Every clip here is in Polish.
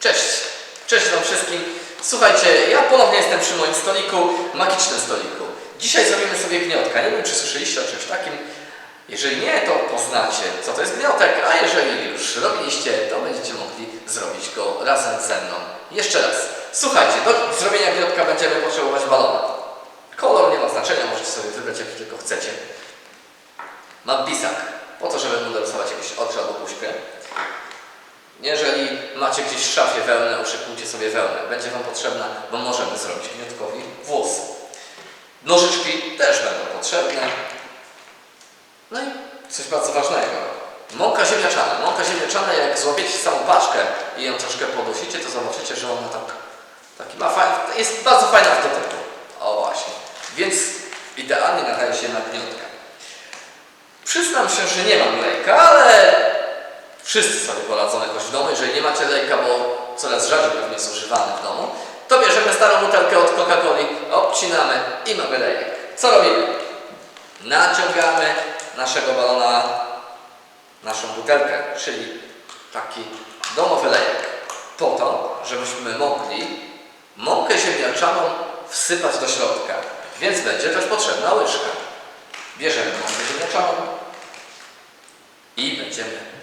Cześć! Cześć Wam wszystkim. Słuchajcie, ja ponownie jestem przy moim stoliku, magicznym stoliku. Dzisiaj zrobimy sobie gniotka. Nie wiem, czy słyszeliście o czymś takim. Jeżeli nie, to poznacie, co to jest gniotek, a jeżeli już robiliście, to będziecie mogli zrobić go razem ze mną. Jeszcze raz. Słuchajcie, do zrobienia gniotka będziemy potrzebować balona. Kolor nie ma znaczenia, możecie sobie wybrać jaki tylko chcecie. Mam pisak, po to, żeby mu dorysować jakieś oczy albo buźkę. Jeżeli macie gdzieś w szafie wełnę, uszykujcie sobie wełnę. Będzie Wam potrzebna, bo możemy zrobić gniotkowi włosy. Nożyczki też będą potrzebne. No i coś bardzo ważnego. Mąka ziemniaczana. Mąka ziemniaczana, jak złapiecie całą paczkę i ją troszkę podusicie, to zobaczycie, że ona tak, taki ma fajny, jest bardzo fajna w dotyku. O właśnie. Więc idealnie nadaje się na gniotka. Przyznam się, że nie mam lejka, ale wszyscy sobie poradzą jakoś w domu. Jeżeli nie macie lejka, bo coraz rzadziej pewnie jest używany w domu, to bierzemy starą butelkę od Coca-Coli, obcinamy i mamy lejek. Co robimy? Naciągamy naszego balona, naszą butelkę, czyli taki domowy lejek, po to, żebyśmy mogli mąkę ziemniaczaną wsypać do środka. Więc będzie też potrzebna łyżka. Bierzemy mąkę ziemniaczaną i będziemy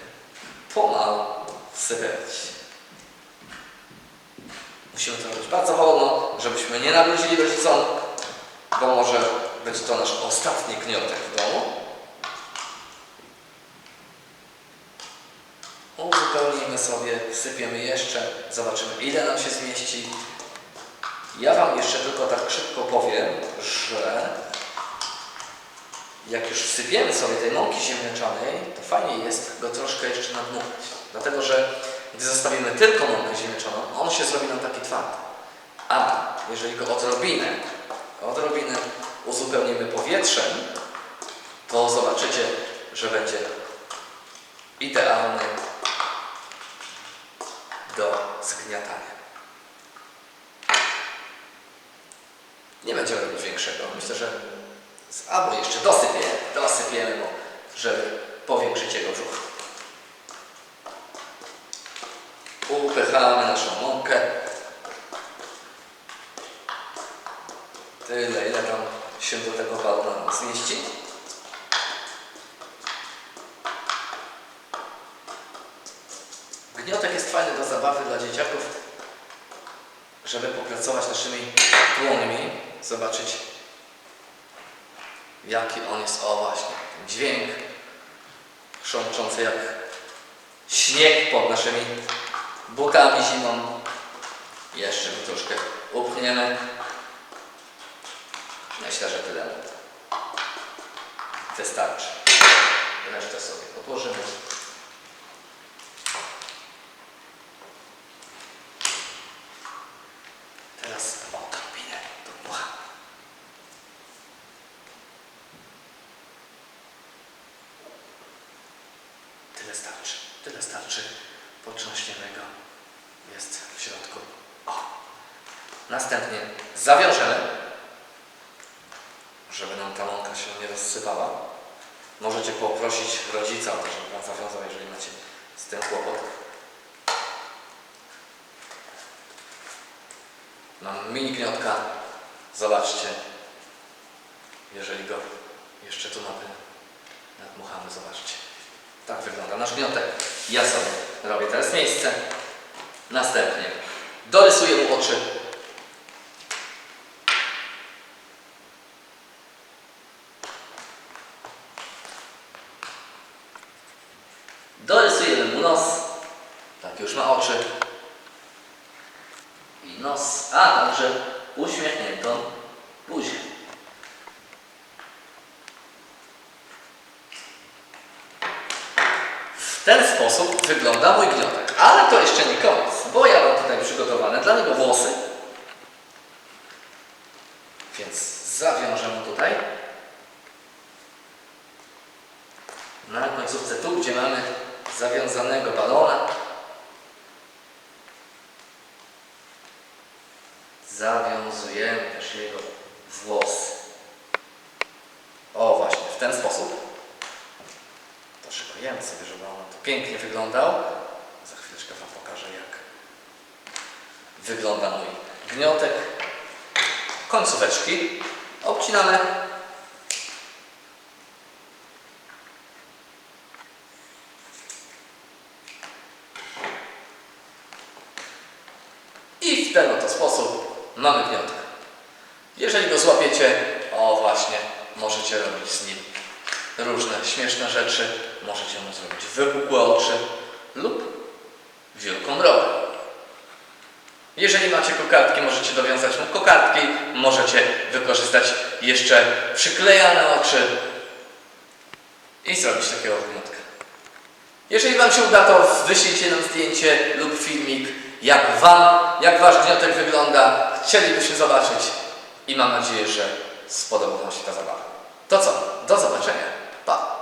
pomału wsypywać. Musimy to robić bardzo wolno, żebyśmy nie nawrócili rodzicom, bo może być to nasz ostatni gniotek w domu. Uzupełnijmy sobie, wsypiemy jeszcze, zobaczymy ile nam się zmieści. Ja Wam jeszcze tylko tak szybko powiem, że jak już wsypiemy sobie tej mąki ziemniaczanej, to fajnie jest go troszkę jeszcze nadmuchać. Dlatego, że gdy zostawimy tylko mąkę ziemniaczaną, on się zrobi nam taki twardy. A jeżeli go odrobinę, odrobinę uzupełnimy powietrzem, to zobaczycie, że będzie idealny do zgniatania. Nie będziemy robić większego. Myślę, że albo jeszcze dosypiemy, dosypiemy, bo żeby powiększyć jego brzuch. Upychamy naszą mąkę. Tyle, ile tam się do tego balona zmieści. Gniotek jest fajny do zabawy dla dzieciaków, żeby popracować naszymi dłońmi, zobaczyć jaki on jest, o właśnie, dźwięk chrzączący jak śnieg pod naszymi butami zimą. Jeszcze go troszkę upchniemy. Myślę, że tyle wystarczy. Resztę sobie odłożymy. Teraz odrobinę dmuchamy. Tyle starczy. Tyle starczy. Potrząśniemy go. Jest w środku. O. Następnie zawiążemy, żeby nam ta mąka się nie rozsypała. Możecie poprosić rodzica żeby Wam zawiązał, jeżeli macie z tym kłopot. Mam mini gniotka. Zobaczcie. Jeżeli go jeszcze tu nawet nadmuchamy, zobaczcie. Tak wygląda nasz gniotek. Ja sobie robię teraz miejsce. Następnie dorysuję mu oczy. Dorysujemy mu nos. Tak już ma oczy. I nos, a także uśmiechniętą buzię. W ten sposób wygląda mój gniotek. Ale to jeszcze nie koniec, bo ja mam tutaj przygotowane dla niego włosy. Więc zawiążę mu tutaj. Na końcówce tu, gdzie mamy zawiązanego balona. Zawiązujemy też jego włosy. O właśnie, w ten sposób. To szykujemy sobie, pięknie wyglądał. Za chwileczkę Wam pokażę jak. wygląda mój gniotek. Końcóweczki obcinamy. I w ten oto sposób mamy gniotek. Jeżeli go złapiecie, o właśnie, możecie robić z nim różne śmieszne rzeczy. Możecie mu zrobić wypukłe oczy lub wielką drogę. Jeżeli macie kokardki, możecie dowiązać mu kokardki, możecie wykorzystać jeszcze przyklejane oczy i zrobić takiego wniotka. Jeżeli Wam się uda, to wyślijcie nam zdjęcie lub filmik, jak Wam, jak Wasz gniotek wygląda. Chcielibyśmy zobaczyć i mam nadzieję, że spodoba Wam się ta zabawa. But